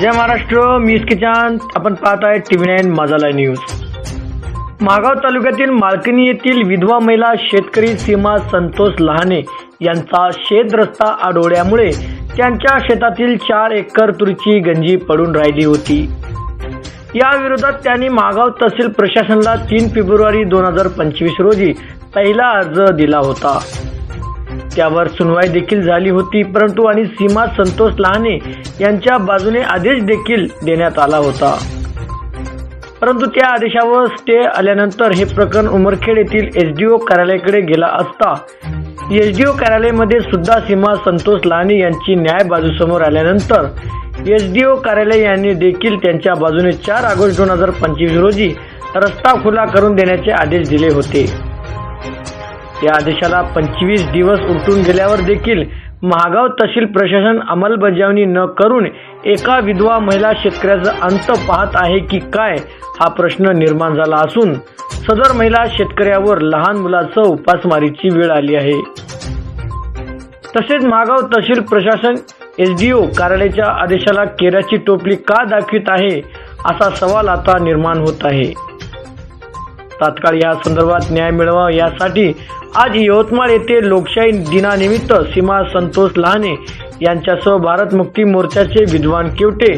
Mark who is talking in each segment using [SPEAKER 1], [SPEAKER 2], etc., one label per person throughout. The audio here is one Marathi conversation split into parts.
[SPEAKER 1] जय महाराष्ट्र मी किचान आपण पाहत आहे टीव्ही नाईन माझाला न्यूज. महागाव तालुक्यातील मालकणी येथील विधवा महिला शेतकरी सीमा संतोष लहाने यांचा शेत रस्ता आडोळ्यामुळे त्यांच्या शेतातील चार एकर तुरीची गंजी पडून राहिली होती. या विरोधात त्यांनी मागाव तहसील प्रशासनाला तीन फेब्रुवारी दोन हजार पंचवीस रोजी पहिला अर्ज दिला होता. त्यावर सुनवाई देखील झाली होती परंतु आणि सीमा संतोष लहाने यांच्या बाजूने आदेश देखील देण्यात आला होता. परंतु त्या आदेशावर स्टे आल्यानंतर हे प्रकरण उमरखेड येथील एसडीओ कार्यालयाकडे गेला असता एसडीओ कार्यालयामध्ये सुद्धा सीमा संतोष लहाने यांची न्याय बाजूसमोर आल्यानंतर एसडीओ कार्यालय यांनी देखील त्यांच्या बाजूने चार ऑगस्ट दोन हजार पंचवीस रोजी रस्ता खुला करून देण्याचे आदेश दिले होते. या आदेशाला पंचवीस दिवस उलटून गेल्यावर देखील महागाव तहसील प्रशासन अंमलबजावणी न करून एका विधवा महिला शेतकऱ्याचा अंत पाहत आहे की काय हा प्रश्न निर्माण झाला असून सदर महिला शेतकऱ्यावर लहान मुलाचं उपासमारीची वेळ आली आहे. तसेच महागाव तहसील प्रशासन एसडीओ कार्यालयाच्या आदेशाला केराची टोपली का दाखवित आहे असा सवाल आता निर्माण होत आहे. तात्काळ या संदर्भात न्याय मिळवा यासाठी आज यवतमाळ येथे लोकशाही दिनानिमित्त सीमा संतोष लहाने यांच्यासह भारत मुक्ती मोर्चाचे विद्वान केवटे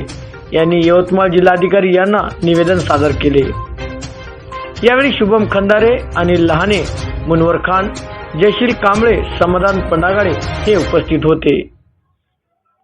[SPEAKER 1] यांनी यवतमाळ जिल्हाधिकारी यांना निवेदन सादर केले. यावेळी शुभम खंदारे आणि लहाने मुनवर खान जयशील कांबळे समाधान पंडागाडे हे उपस्थित होते.